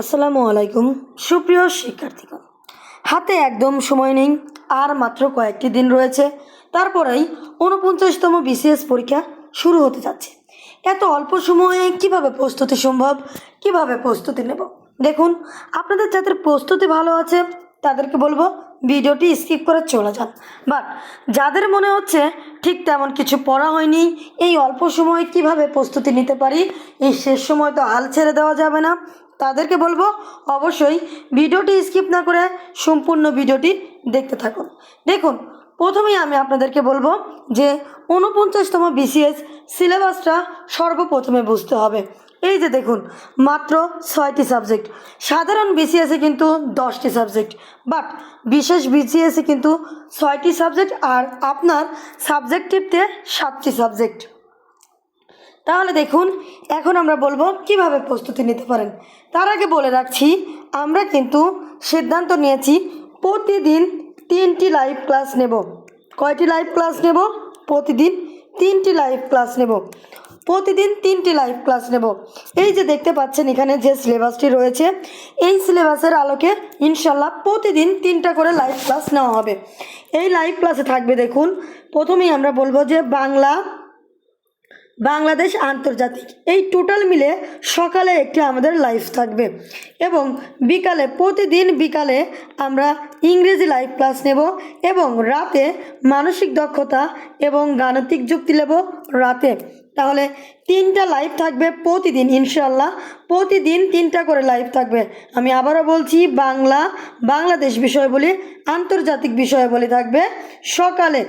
আসসালামু আলাইকুম, সুপ্রিয় শিক্ষার্থীগণ। হাতে একদম সময় নেই, আর মাত্র কয়েকটি দিন রয়েছে। তারপরেই উনপঞ্চাশতম বিসিএস পরীক্ষা শুরু হতে যাচ্ছে। এত অল্প সময়ে কীভাবে প্রস্তুতি সম্ভব? কীভাবে প্রস্তুতি নেব? দেখুন, আপনাদের যাদের প্রস্তুতি ভালো আছে, তাদেরকে বলব ভিডিওটি স্কিপ করে চলে যান। বাট যাদের মনে হচ্ছে ঠিক তেমন কিছু পড়া হয়নি, এই অল্প সময়ে কীভাবে প্রস্তুতি নিতে পারি, এই শেষ সময় তো হাল ছেড়ে দেওয়া যাবে না তাদেরকে বলব অবশ্যই ভিডিওটি স্কিপ না করে সম্পূর্ণ ভিডিওটি দেখতে থাকুন। দেখুন, প্রথমেই আমি আপনাদেরকে বলব যে উনপঞ্চাশতম বিসিএস সিলেবাসটা সর্বপ্রথমে বুঝতে হবে। এই যে দেখুন, মাত্র ছয়টি সাবজেক্ট। সাধারণ বিসিএসে কিন্তু দশটি সাবজেক্ট, বাট বিশেষ বিসিএসে কিন্তু ছয়টি সাবজেক্ট আর আপনার সাবজেক্টিভতে সাতটি সাবজেক্ট। তাহলে দেখুন, এখন আমরা বলব কীভাবে প্রস্তুতি নিতে পারেন। তার আগে বলে রাখছি, আমরা কিন্তু সিদ্ধান্ত নিয়েছি প্রতিদিন তিনটি লাইভ ক্লাস নেব। কয়টি লাইভ ক্লাস নেব? প্রতিদিন তিনটি লাইভ ক্লাস নেব। প্রতিদিন তিনটি লাইভ ক্লাস নেব। এই যে দেখতে পাচ্ছেন, এখানে যে সিলেবাসটি রয়েছে, এই সিলেবাসের আলোকে ইনশাল্লাহ প্রতিদিন তিনটা করে লাইভ ক্লাস নেওয়া হবে। এই লাইভ ক্লাসে থাকবে, দেখুন, প্রথমেই আমরা বলব যে বাংলা বাংলাদেশ আন্তর্জাতিক। এই টোটাল মিলে সকালে একটি আমাদের লাইভ থাকবে এবং বিকালে, প্রতিদিন বিকালে আমরা ইংরেজি লাইভ ক্লাস নেব এবং রাতে মানসিক দক্ষতা এবং গাণিতিক যুক্তি নেব রাতে। তাহলে তিনটা লাইভ থাকবে প্রতিদিন ইনশাল্লাহ প্রতিদিন তিনটা করে লাইভ থাকবে। আমি আবারও বলছি, বাংলা, বাংলাদেশ বিষয় বলি, আন্তর্জাতিক বিষয় বলি থাকবে সকালে।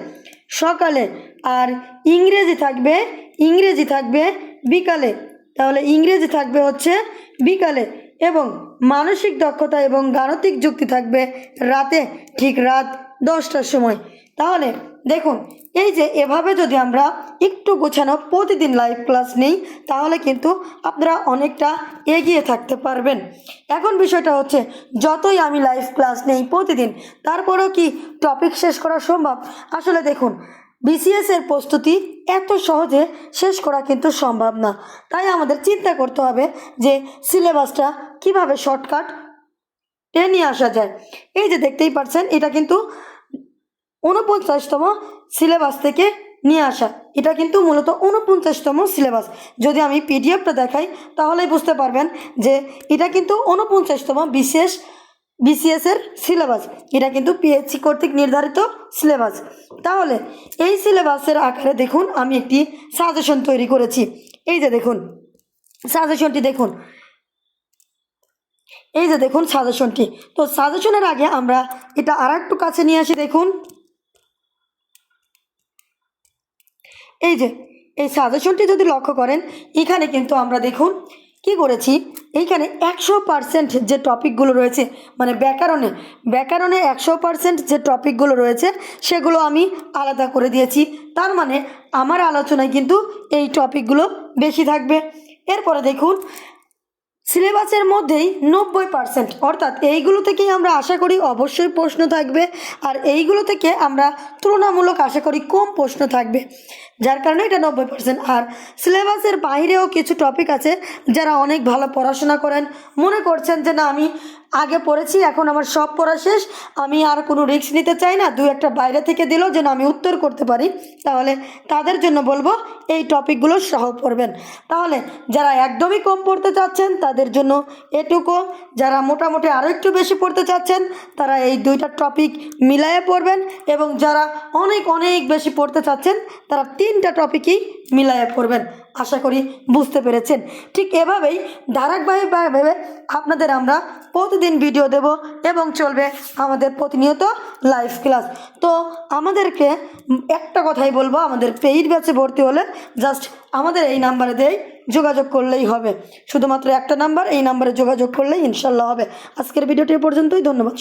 সকালে আর ইংরেজি থাকবে ইংরেজি থাকবে বিকালে। তাহলে ইংরেজি থাকবে হচ্ছে বিকালে এবং মানসিক দক্ষতা এবং গাণিতিক যুক্তি থাকবে রাতে, ঠিক রাত দশটার সময়। তাহলে দেখুন, এই যে এভাবে যদি আমরা একটু গোছানো প্রতিদিন লাইভ ক্লাস নেই, তাহলে কিন্তু আপনারা অনেকটা এগিয়ে থাকতে পারবেন। এখন বিষয়টা হচ্ছে, যতই আমি লাইভ ক্লাস নেই প্রতিদিন, তারপরেও কি টপিক শেষ করা সম্ভব? আসলে দেখুন বিসিএস এর প্রস্তুতি এত সহজে শেষ করা কিন্তু সম্ভব না। তাই আমাদের চিন্তা করতে হবে যে সিলেবাসটা কীভাবে শর্টকাট নিয়ে আসা যায়। এই যে দেখতেই পারছেন, এটা কিন্তু উনপঞ্চাশতম সিলেবাস থেকে নিয়ে আসা। এটা কিন্তু মূলত উনপঞ্চাশতম সিলেবাস। যদি আমি পিডিএফটা দেখাই, তাহলেই বুঝতে পারবেন যে এটা কিন্তু উনপঞ্চাশতম বিশেষ বিসিএসের সিলেবাস এটা কিন্তু পিএইচসি কর্তৃক নির্ধারিত সিলেবাস তাহলে এই সিলেবাসের আকারে দেখুন, আমি একটি সাজেশন তৈরি করেছি। এই যে দেখুন সাজেশনটি দেখুন। এই যে দেখুন সাজেশনটি তো সাজেশনের আগে আমরা এটা আর একটু কাছে নিয়ে আসি, দেখুন। এই যে, এই সাজেশনটি যদি লক্ষ্য করেন, এখানে কিন্তু আমরা দেখুন কি করেছি? এইখানে একশো পার্সেন্ট যে টপিকগুলো রয়েছে মানে ব্যাকরণে ব্যাকরণে একশো পার্সেন্ট যে টপিকগুলো রয়েছে, সেগুলো আমি আলাদা করে দিয়েছি। তার মানে আমার আলোচনায় কিন্তু এই টপিকগুলো বেশি থাকবে। এরপরে দেখুন সিলেবাসের মধ্যেই নব্বই পার্সেন্ট অর্থাৎ এইগুলো থেকেই আমরা আশা করি অবশ্যই প্রশ্ন থাকবে। আর এইগুলো থেকে আমরা তুলনামূলক আশা করি কম প্রশ্ন থাকবে, যার কারণে এটা নব্বই পার্সেন্ট আর সিলেবাসের বাইরেও কিছু টপিক আছে যারা অনেক ভালো পড়াশোনা করেন, মনে করছেন যে না, আমি আগে পড়েছি, এখন আমার সব পড়া শেষ। আমি আর কোনো রিস্ক নিতে চাই না। দু একটা বাইরে থেকে দিলেও যেন আমি উত্তর করতে পারি। তাহলে তাদের জন্য বলব এই টপিকগুলো সহ পড়বেন। তাহলে যারা একদমই কম পড়তে চাচ্ছেন, তাদের জন্য এটুকু। যারা মোটামুটি আরও একটু বেশি পড়তে চাচ্ছেন, তারা এই দুইটা টপিক মিলায়ে পড়বেন। এবং যারা অনেক অনেক বেশি পড়তে চাচ্ছেন, তারা তিনটা টপিকই মিলায়ে পড়বেন। আশা করি বুঝতে পেরেছেন। ঠিক এভাবেই ধারাবাহিকভাবে আপনাদের আমরা প্রতিদিন ভিডিও দেব এবং চলবে আমাদের প্রতিনিয়ত লাইভ ক্লাস তো আমাদেরকে একটা কথাই বলব, আমাদের পেইড ব্যাচে ভর্তি হলে জাস্ট আমাদের এই নাম্বারে দেই যোগাযোগ করলেই হবে। শুধুমাত্র একটা নাম্বার এই নাম্বারে যোগাযোগ করলেই ইনশাল্লাহ হবে। আজকের ভিডিওটি পর্যন্তই, ধন্যবাদ।